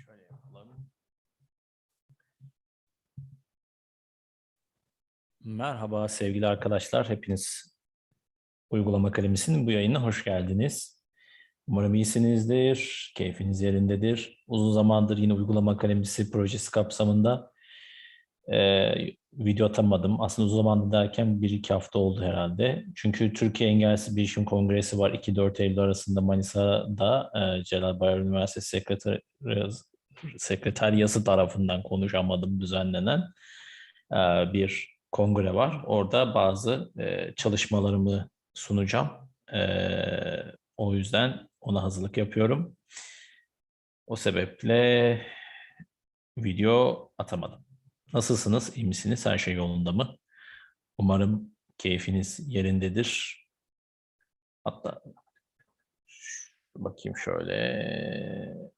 şöyle yapalım. Merhaba sevgili arkadaşlar. Hepiniz Uygulama Akademisi'nin bu yayınına hoş geldiniz. Umarım iyisinizdir, keyfiniz yerindedir. Uzun zamandır yine Uygulama Akademisi projesi kapsamında e, video atamadım. Aslında uzun zamandır derken bir iki hafta oldu herhalde. Çünkü Türkiye Engelsiz Bilişim Kongresi var 2-4 Eylül arasında Manisa'da e, Celal Bayar Üniversitesi Sekreter Sekreteryası tarafından konuşamadım düzenlenen e, bir kongre var. Orada bazı e, çalışmalarımı sunacağım. E, o yüzden ona hazırlık yapıyorum. O sebeple video atamadım. Nasılsınız? İyi misiniz? Her şey yolunda mı? Umarım keyfiniz yerindedir. Hatta bakayım şöyle.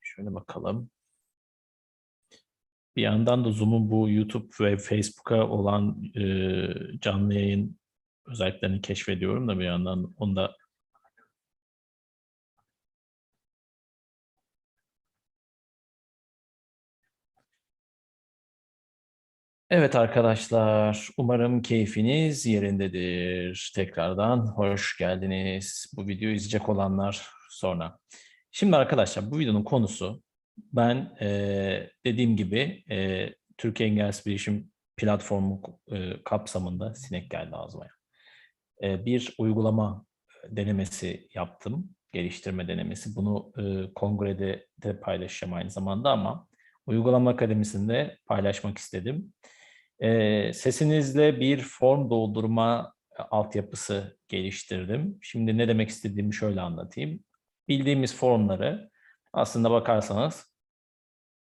Şöyle bakalım. Bir yandan da Zoom'un bu YouTube ve Facebook'a olan e, canlı yayın özelliklerini keşfediyorum da bir yandan onu da Evet arkadaşlar, umarım keyfiniz yerindedir. Tekrardan hoş geldiniz. Bu videoyu izleyecek olanlar sonra. Şimdi arkadaşlar bu videonun konusu ben e, dediğim gibi e, Türkiye Engelsiz Bilişim Platformu e, kapsamında sinek geldi ağzıma. E, bir uygulama denemesi yaptım, geliştirme denemesi. Bunu e, kongrede de paylaşacağım aynı zamanda ama Uygulama Akademisi'nde paylaşmak istedim. E, sesinizle bir form doldurma altyapısı geliştirdim. Şimdi ne demek istediğimi şöyle anlatayım. Bildiğimiz formları aslında bakarsanız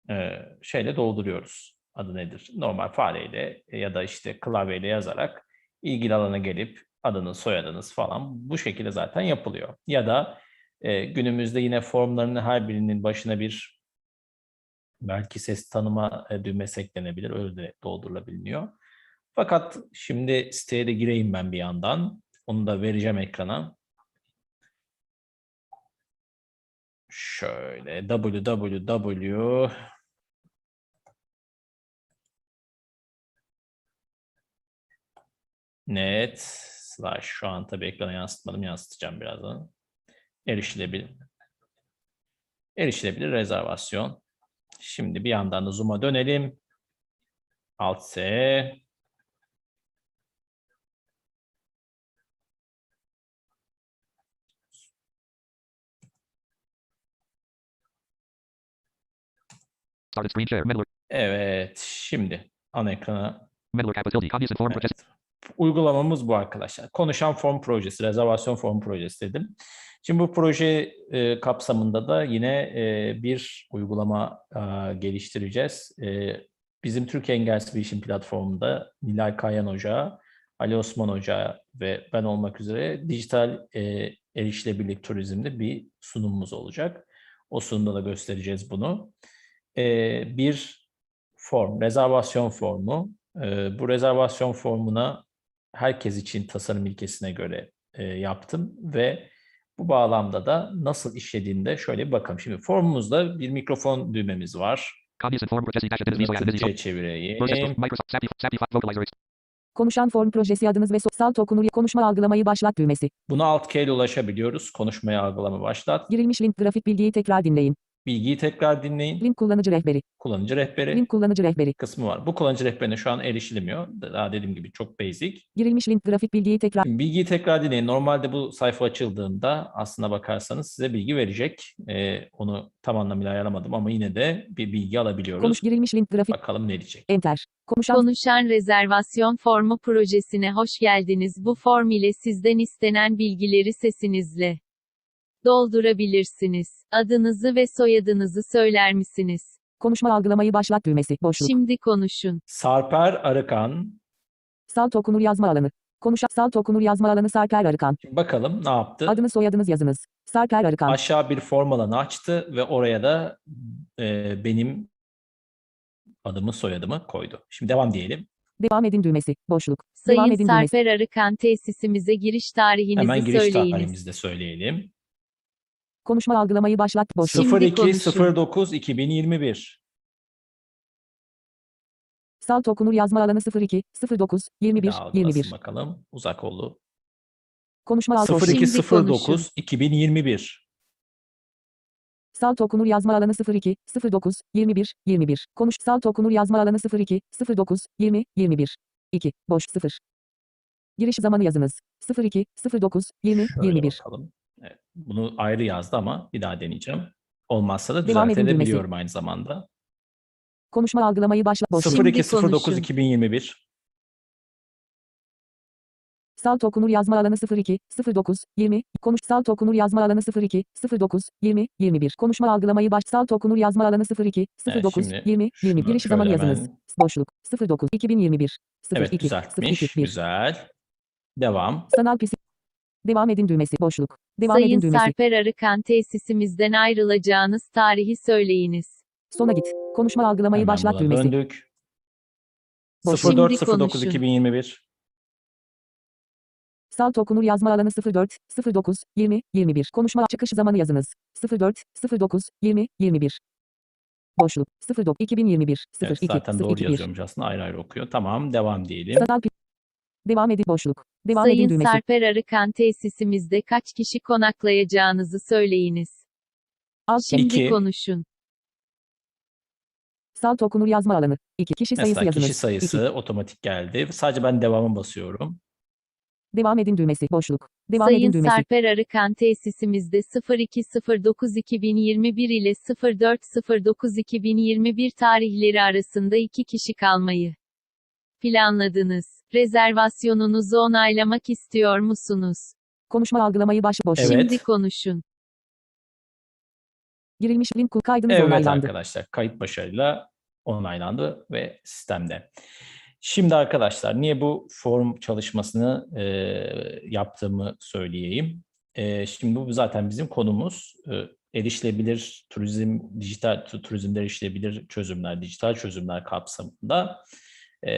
e, şeyle dolduruyoruz. Adı nedir? Normal fareyle ya da işte klavyeyle yazarak ilgili alana gelip adınız, soyadınız falan bu şekilde zaten yapılıyor. Ya da e, günümüzde yine formların her birinin başına bir belki ses tanıma e, düğmesi eklenebilir. Öyle de doldurulabiliyor. Fakat şimdi siteye de gireyim ben bir yandan. Onu da vereceğim ekrana. Şöyle www net slash şu an tabii ekrana yansıtmadım yansıtacağım birazdan. Erişilebilir. Erişilebilir rezervasyon. Şimdi bir yandan da zoom'a dönelim. Alt S. Evet, şimdi ana ekrana Evet. Uygulamamız bu arkadaşlar. Konuşan form projesi, rezervasyon form projesi dedim. Şimdi bu proje e, kapsamında da yine e, bir uygulama e, geliştireceğiz. E, bizim Türkiye Engelsiz Bilişim Platformu'nda Nilay Kayan Hoca, Ali Osman Hoca ve ben olmak üzere dijital e, erişilebilirlik turizmde bir sunumumuz olacak. O sunumda da göstereceğiz bunu. E, bir form, rezervasyon formu. E, bu rezervasyon formuna herkes için tasarım ilkesine göre e, yaptım ve bu bağlamda da nasıl işlediğini de şöyle bir bakalım. Şimdi formumuzda bir mikrofon düğmemiz var. Çevireyim. Konuşan form projesi adınız ve sosyal okunur konuşma algılamayı başlat düğmesi. Buna alt K ile ulaşabiliyoruz. Konuşmaya algılama başlat. Girilmiş link grafik bilgiyi tekrar dinleyin. Bilgiyi tekrar dinleyin. Link kullanıcı rehberi. Kullanıcı rehberi Link kullanıcı rehberi. kısmı var. Bu kullanıcı rehberine şu an erişilemiyor. Daha dediğim gibi çok basic. Girilmiş link grafik bilgiyi tekrar. Şimdi bilgiyi tekrar dinleyin. Normalde bu sayfa açıldığında aslına bakarsanız size bilgi verecek. Ee, onu tam anlamıyla ayarlamadım ama yine de bir bilgi alabiliyoruz. Konuş girilmiş link grafik. Bakalım ne diyecek. Enter. Konuşan Konuşan rezervasyon formu projesine hoş geldiniz. Bu form ile sizden istenen bilgileri sesinizle doldurabilirsiniz. Adınızı ve soyadınızı söyler misiniz? konuşma algılamayı başlat düğmesi. Boşluk. Şimdi konuşun. Sarper Arıkan. Salt okunur yazma alanı. Konuşan salt okunur yazma alanı Sarper Arıkan. Şimdi bakalım ne yaptı? Adınız soyadınız yazınız. Sarper Arıkan. Aşağı bir form alanı açtı ve oraya da e, benim adımı soyadımı koydu. Şimdi devam diyelim. Devam edin düğmesi. Boşluk. Devam Sayın edin düğmesi. Sarper Arıkan tesisimize giriş tarihinizi Hemen giriş söyleyiniz. tarihimizi de söyleyelim. Konuşma algılamayı başlat. Boşluk. Şimdi 02 konuşun. 09 2021. Salt okunur yazma alanı 02 09 21 Bir daha algılasın 21. bakalım. Uzak oldu. Konuşma algı. 02 Şimdi 09 konuşun. 2021. Salt okunur yazma alanı 02 09 21 21. Konuş Salt okunur yazma alanı 02 09 20 21. 2 boş 0. Giriş zamanı yazınız. 02 09 20 Şöyle 21. bakalım. Bunu ayrı yazdı ama bir daha deneyeceğim. Olmazsa da Devam edin düğmesi. düzeltebiliyorum aynı zamanda. Konuşma algılamayı başlat. Boşluk. 02 09 konuşun. 2021. Salt okunur yazma alanı 02 09 20. Konuş Salt okunur yazma alanı 02 09 20 21. Konuşma algılamayı baş Salt okunur yazma alanı 02 Evet, 09 şimdi 20 20. şunu Giriş zamanı şöyle yazınız. hemen- Boşluk 09 2021 Evet 02 düzeltmiş. 02 1. Güzel. Devam. Sanal pisi. Devam edin düğmesi. Boşluk. Devam edin Sayın düğmesi. Sarper Arıkan tesisimizden ayrılacağınız tarihi söyleyiniz. Sona git. Konuşma algılamayı Hemen başlat düğmesi. döndük. Boş. 04 Şimdi 09 konuşun. 2021. Salt okunur yazma alanı 04 09 20 21. Konuşma çıkış zamanı yazınız. 04 09 20 21. Boşluk 09 2021 Evet, 02 zaten doğru 02 1. yazıyormuş aslında ayrı ayrı okuyor. Tamam devam diyelim. Sanal pi- Devam edin boşluk. Devam edin Sayın düğmesi. Sarper Arıkan tesisimizde kaç kişi konaklayacağınızı söyleyiniz. Alt Şimdi İki. konuşun. Salt okunur yazma alanı. 2 kişi sayısı Mesela yazınız. kişi sayısı İki. otomatik geldi. Sadece ben devamı basıyorum. Devam edin düğmesi. Boşluk. Devam edin Sayın düğmesi. Sarper Arıkan tesisimizde 0209-2021 ile 0409-2021 tarihleri arasında iki kişi kalmayı planladınız. Rezervasyonunuzu onaylamak istiyor musunuz? Konuşma algılamayı baş boş. Evet. Şimdi konuşun. Girilmiş link kaydınız Evet onaylandı. arkadaşlar kayıt başarıyla onaylandı ve sistemde. Şimdi arkadaşlar niye bu form çalışmasını e, yaptığımı söyleyeyim. E, şimdi bu zaten bizim konumuz. E, erişilebilir turizm, dijital tu- turizmde erişilebilir çözümler, dijital çözümler kapsamında e,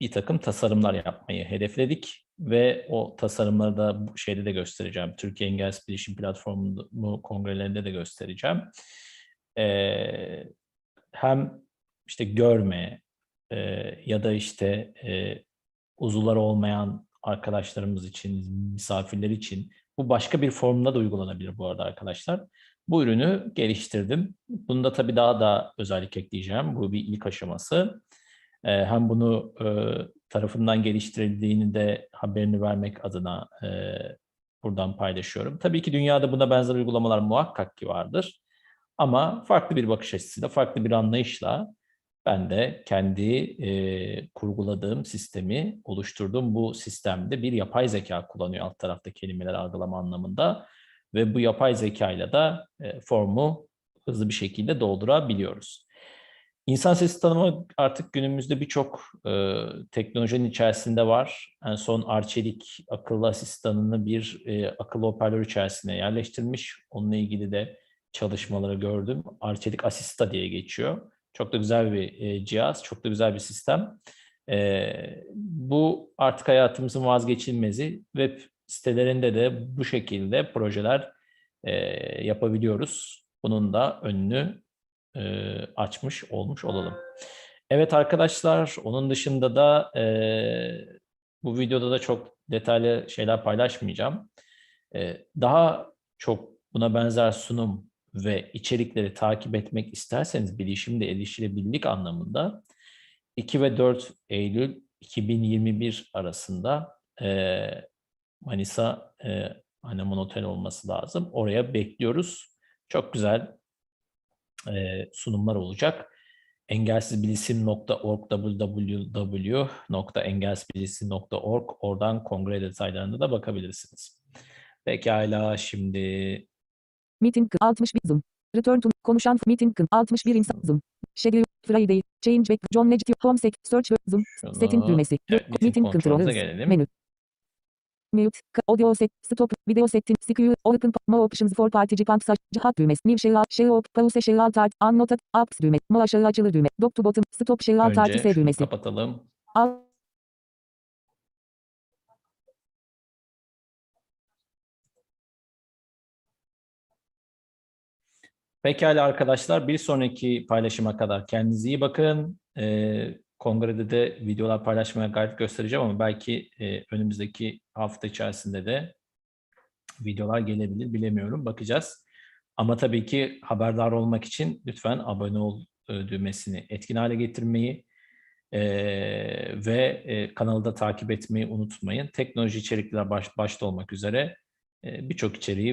bir takım tasarımlar yapmayı hedefledik ve o tasarımları da bu şeyde de göstereceğim. Türkiye Engelsiz Bilişim Platformu kongrelerinde de göstereceğim. Ee, hem işte görme e, ya da işte e, uzuvları olmayan arkadaşlarımız için, misafirler için bu başka bir formda da uygulanabilir bu arada arkadaşlar. Bu ürünü geliştirdim. Bunda tabii daha da özellik ekleyeceğim. Bu bir ilk aşaması. Ee, hem bunu e, tarafından geliştirildiğini de haberini vermek adına e, buradan paylaşıyorum. Tabii ki dünyada buna benzer uygulamalar muhakkak ki vardır. Ama farklı bir bakış açısıyla, farklı bir anlayışla ben de kendi e, kurguladığım sistemi, oluşturduğum bu sistemde bir yapay zeka kullanıyor alt tarafta kelimeler algılama anlamında. Ve bu yapay zekayla da e, formu hızlı bir şekilde doldurabiliyoruz. İnsan sesi tanıma artık günümüzde birçok e, teknolojinin içerisinde var. En son Arçelik akıllı asistanını bir e, akıllı hoparlör içerisine yerleştirmiş. Onunla ilgili de çalışmaları gördüm. Arçelik Asista diye geçiyor. Çok da güzel bir e, cihaz, çok da güzel bir sistem. E, bu artık hayatımızın vazgeçilmezi. Web sitelerinde de bu şekilde projeler e, yapabiliyoruz. Bunun da önünü e, açmış olmuş olalım. Evet arkadaşlar, onun dışında da e, bu videoda da çok detaylı şeyler paylaşmayacağım. E, daha çok buna benzer sunum ve içerikleri takip etmek isterseniz bilişimde erişilebilirlik anlamında 2 ve 4 Eylül 2021 arasında e, Manisa e, Anemon Otel olması lazım. Oraya bekliyoruz. Çok güzel e, sunumlar olacak. Engelsizbilişim.org www.engelsizbilişim.org oradan kongre detaylarına da bakabilirsiniz. Pekala şimdi Meeting 61 Zoom. Return to konuşan meeting 61 insan Zoom. Schedule Friday. Change back. John Legit Home Sec. Search Zoom. şunu Setting düğmesi. evet, meeting meeting gelelim. Menü. Mute, audio set, stop, video setting, secure, open, more options for participants, cihat düğmesi, new share, share op, pause share alt art, unnoted, apps düğme, mo aşağı açılır düğme, dok to bottom, stop share alt Önce S düğmesi, kapatalım. alt, Pekala arkadaşlar bir sonraki paylaşıma kadar kendinize iyi bakın. Ee, kongrede de videolar paylaşmaya gayret göstereceğim ama belki e, önümüzdeki hafta içerisinde de videolar gelebilir bilemiyorum bakacağız. Ama tabii ki haberdar olmak için lütfen abone ol e, düğmesini etkin hale getirmeyi e, ve e, kanalı da takip etmeyi unutmayın. Teknoloji içerikler baş, başta olmak üzere e, birçok içeriği